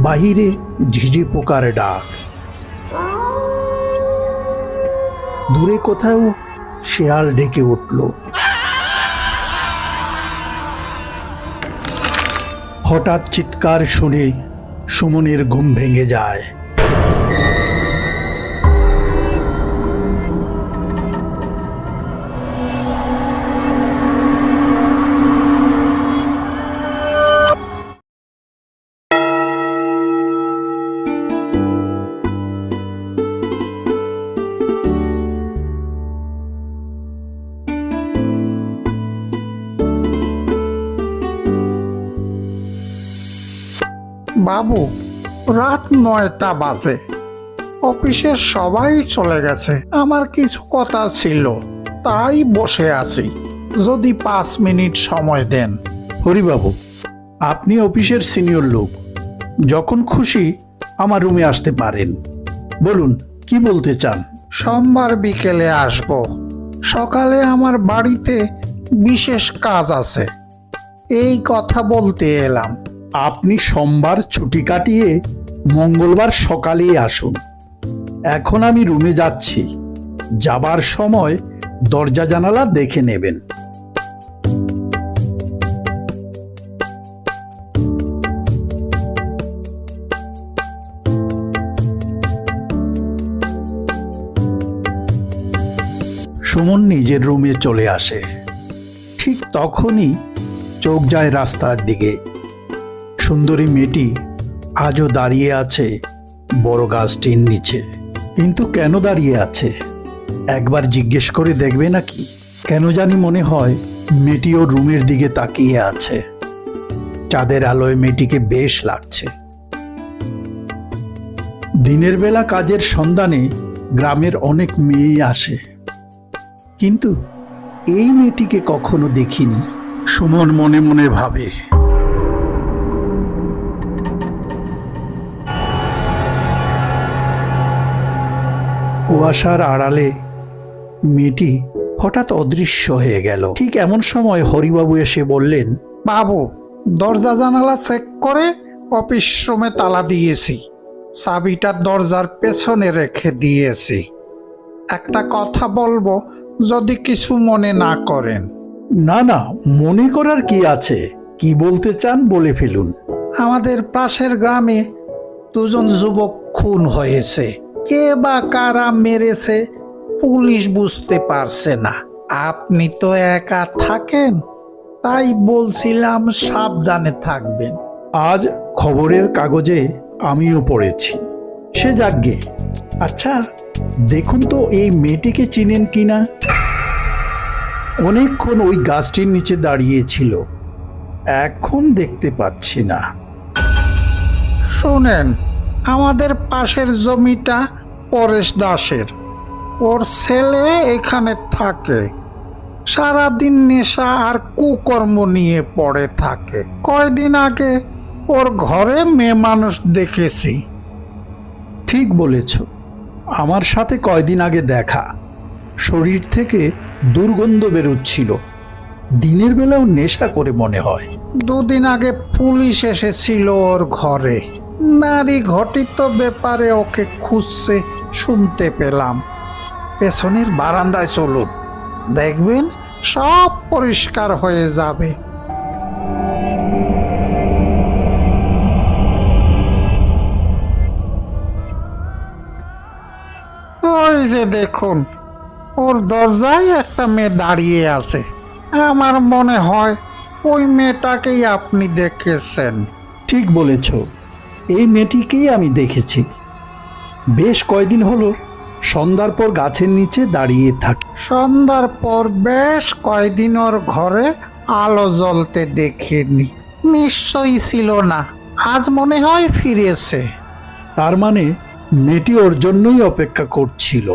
বাহিরে ঝিঝি পোকার ডাক। দূরে কোথাও শেয়াল ডেকে উঠল। হঠাৎ চিৎকার শুনে সুমনের ঘুম ভেঙে যায়। বাবু রাত নয়টা বাজে। অফিসের সবাই চলে গেছে। আমার কিছু কথা ছিল তাই বসে আছি। যদি পাঁচ মিনিট সময় দেন। হরিবাবু আপনি অফিসের সিনিয়র লোক। যখন খুশি আমার রুমে আসতে পারেন। বলুন কি বলতে চান? সোমবার বিকেলে আসব। সকালে আমার বাড়িতে বিশেষ কাজ আছে। এই কথা বলতে এলাম। আপনি সোমবার ছুটি কাটিয়ে মঙ্গলবার সকালেই আসুন। এখন আমি রুমে যাচ্ছি। যাবার সময় দরজা জানালা দেখে নেবেন। সুমন নিজের রুমে চলে আসে। ঠিক তখনই চোখ যায় রাস্তার দিকে। সুন্দরী মেয়েটি আজও দাঁড়িয়ে আছে বড় গাছটির নিচে। কিন্তু কেন দাঁড়িয়ে আছে? একবার জিজ্ঞেস করে দেখবে নাকি? কেন জানি মনে হয় মেয়েটি ওর রুমের দিকে তাকিয়ে আছে। চাঁদের আলোয় মেয়েটিকে বেশ লাগছে। দিনের বেলা কাজের সন্ধানে গ্রামের অনেক মেয়েই আসে। কিন্তু এই মেয়েটিকে কখনো দেখিনি, সুমন মনে মনে ভাবে। কুয়াশার আড়ালে মেয়েটি হঠাৎ অদৃশ্য হয়ে গেল। ঠিক এমন সময় হরিবাবু এসে বললেন বাবু দরজা জানালা চেক করে অফিস রুমে তালা দিয়েছি। চাবিটা দরজার পেছনে রেখে দিয়েছি। একটা কথা বলব যদি কিছু মনে না করেন। না না মনে করার কি আছে? কি বলতে চান বলে ফেলুন। আমাদের পাশের গ্রামে দুজন যুবক খুন হয়েছে। কে বা কারা মেরেছে পুলিশ বুঝতে পারছে না। আপনি তো একা থাকেন তাই বলছিলাম সাবধানে থাকবেন। আজ খবরের কাগজে আমিও পড়েছি সে যাগ্গে আচ্ছা দেখুন তো এই মেয়েটিকে চিনেন কিনা। অনেকক্ষণ ওই গাছটির নিচে দাঁড়িয়েছিল এখন দেখতে পাচ্ছি না। শোনেন আমাদের পাশের জমিটা পরেশ দাসের। ওর ছেলে এখানে থাকে। সারাদিন নেশা আর কুকর্ম নিয়ে পড়ে থাকে। কয়দিন আগে ওর ঘরে মেয়ে মানুষ দেখেছি। ঠিক বলেছ। আমার সাথে কয়দিন আগে দেখা। শরীর থেকে দুর্গন্ধ বেরোচ্ছিল। দিনের বেলাও নেশা করে মনে হয়। দুদিন আগে পুলিশ এসেছিল ওর ঘরে। নারী ঘটিত ব্যাপারে ওকে খুঁজছে। শুনতে পেলাম। পেছনের বারান্দায় চলুন। দেখবেন সব পরিষ্কার হয়ে যাবে। ওই যে দেখুন, ওর দরজায় একটা মেয়ে দাঁড়িয়ে আছে। আমার মনে হয় ওই মেয়েটাকেই আপনি দেখেছেন। ঠিক বলেছ। এই মেয়েটিকেই আমি দেখেছি। বেশ কয়দিন হলো সন্ধ্যার পর গাছের নিচে দাঁড়িয়ে থাকে সন্ধ্যার পর বেশ কয়দিন ওর ঘরে আলো জ্বলতে দেখিনি। নিশ্চয়ই ছিল না। আজ মনে হয় ফিরেছে। তার মানে মেয়েটি ওর জন্যই অপেক্ষা করছিল।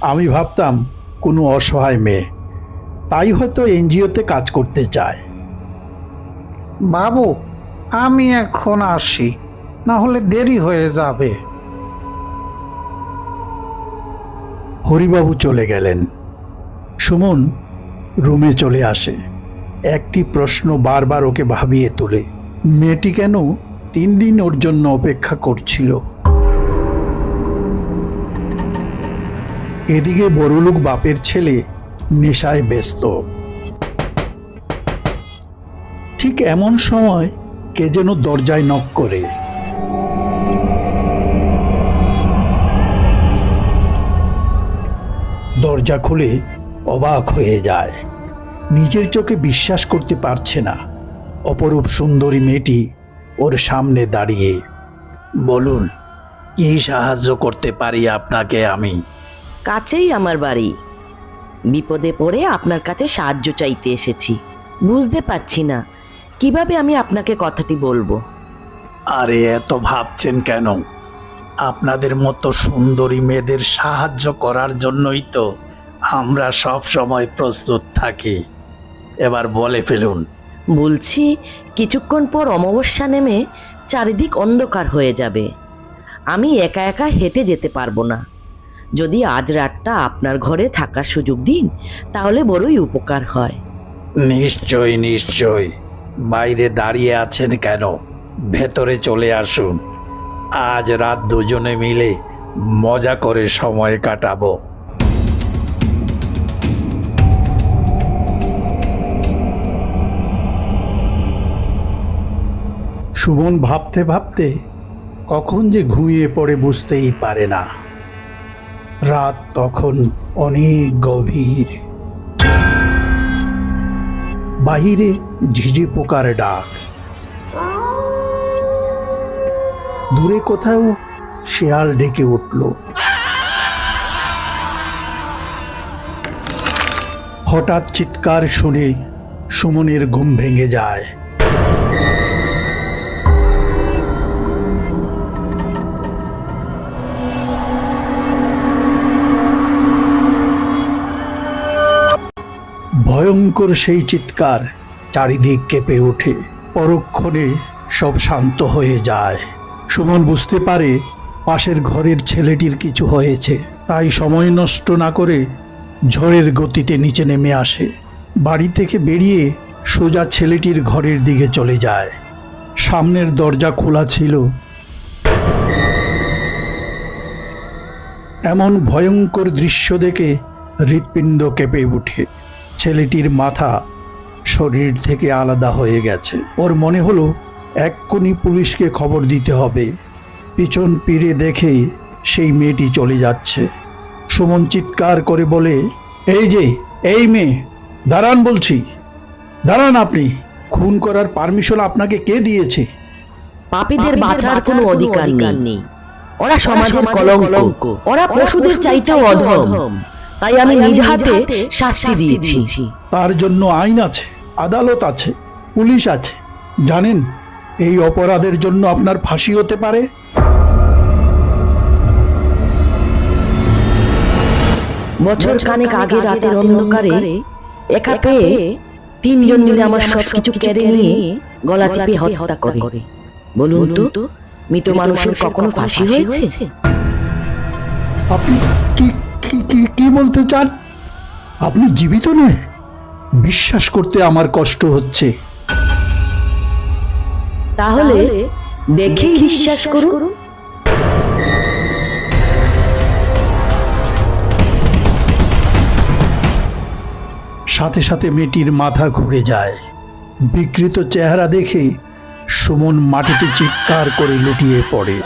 আমি ভাবতাম কোনো অসহায় মেয়ে। তাই হয়তো এনজিওতে কাজ করতে চায়। বাবু আমি এখন আসি। না হলে দেরি হয়ে যাবে। হরিবাবু চলে গেলেন। সুমন রুমে চলে আসে। একটি প্রশ্ন বারবার ওকে ভাবিয়ে তোলে। মেয়েটি কেন তিন দিন ওর জন্য অপেক্ষা করছিল? এদিকে বড়লোক বাপের ছেলে নেশায় ব্যস্ত। ঠিক এমন সময় কে যেন দরজায় নক করে। দরজা খুলে অবাক হয়ে যায়। নিজের চোখে বিশ্বাস করতে পারছে না। অপরূপ সুন্দরী মেয়েটি ওর সামনে দাঁড়িয়ে বলুন কি সাহায্য করতে পারি আপনাকে আমি? কাছেই আমার বাড়ি। বিপদে পড়ে আপনার কাছে সাহায্য চাইতে এসেছি। বুঝতে পারছি না কীভাবে আমি আপনাকে কথাটি বলব? আরে এত ভাবছেন কেন? আপনাদের মতো সুন্দরী মেয়েদের সাহায্য করার জন্যই তো আমরা সব সময় প্রস্তুত থাকি। এবার বলে ফেলুন। বলছি কিছুক্ষণ পর অমাবস্যা নেমে চারিদিক অন্ধকার হয়ে যাবে। আমি একা একা হেঁটে যেতে পারব না। যদি আজ রাতটা আপনার ঘরে থাকার সুযোগ দিন তাহলে বড়ই উপকার হয়। নিশ্চয় নিশ্চয় বাইরে দাঁড়িয়ে আছেন কেন? ভেতরে চলে আসুন। আজ রাত দুজনে মিলে মজা করে সময় কাটাবো। সুমন ভাবতে ভাবতে কখন যে ঘুমিয়ে পড়ে বুঝতেই পারে না। রাত তখন অনেক গভীর। বাহিরে ঝিঝি পোকার ডাক। দূরে কোথাও শেয়াল ডেকে উঠল। হঠাৎ চিৎকার শুনে সুমনের ঘুম ভেঙে যায়। ভয়ঙ্কর সেই চিৎকার চারিদিক কেঁপে ওঠে। পরক্ষণে সব শান্ত হয়ে যায়। সুমন বুঝতে পারে পাশের ঘরের ছেলেটির কিছু হয়েছে। তাই সময় নষ্ট না করে ঝড়ের গতিতে নিচে নেমে আসে। বাড়ি থেকে বেরিয়ে সোজা ছেলেটির ঘরের দিকে চলে যায়। সামনের দরজা খোলা ছিল। এমন ভয়ঙ্কর দৃশ্য দেখে হৃৎপিণ্ড কেঁপে উঠে ছেলেটির মাথা শরীর থেকে আলাদা হয়ে গেছে। ওর মনে হলো এক্ষুনি পুলিশকে খবর দিতে হবে। পিছন পিড়ে দেখে সেই মেয়েটি চলে যাচ্ছে। সুমন চিৎকার করে বলে এই যে এই মেয়ে দাঁড়ান বলছি। দাঁড়ান আপনি খুন করার পারমিশন আপনাকে কে দিয়েছে? পাপীদের বাঁচার কোনো অধিকার নেই। ওরা সমাজের কলঙ্ক। ওরা পশুদের চাইতেও অধম। তাই আমি নিজ হাতে শাস্তি দিয়েছি। তার জন্য আইন আছে আদালত আছে পুলিশ আছে। জানেন এই অপরাধের জন্য আপনার ফাঁসি হতে পারে? বছর কানেক আগে রাতের অন্ধকারে একা পেয়ে তিনজন মিলে আমার সবকিছু কেড়ে নিয়ে গলা টিপে হত্যা করে। বলুন তো মৃত মানুষের কখনো ফাঁসি হয়েছে? আপনি কি কি কি কি বলতে চান? আপনি জীবিত নয়? বিশ্বাস করতে আমার কষ্ট হচ্ছে। তাহলে দেখেই বিশ্বাস করুন। সাথে সাথে মেয়েটির মাথা ঘুরে যায়। বিকৃত চেহারা দেখে সুমন মাটিতে চিৎকার করে লুটিয়ে পড়ে।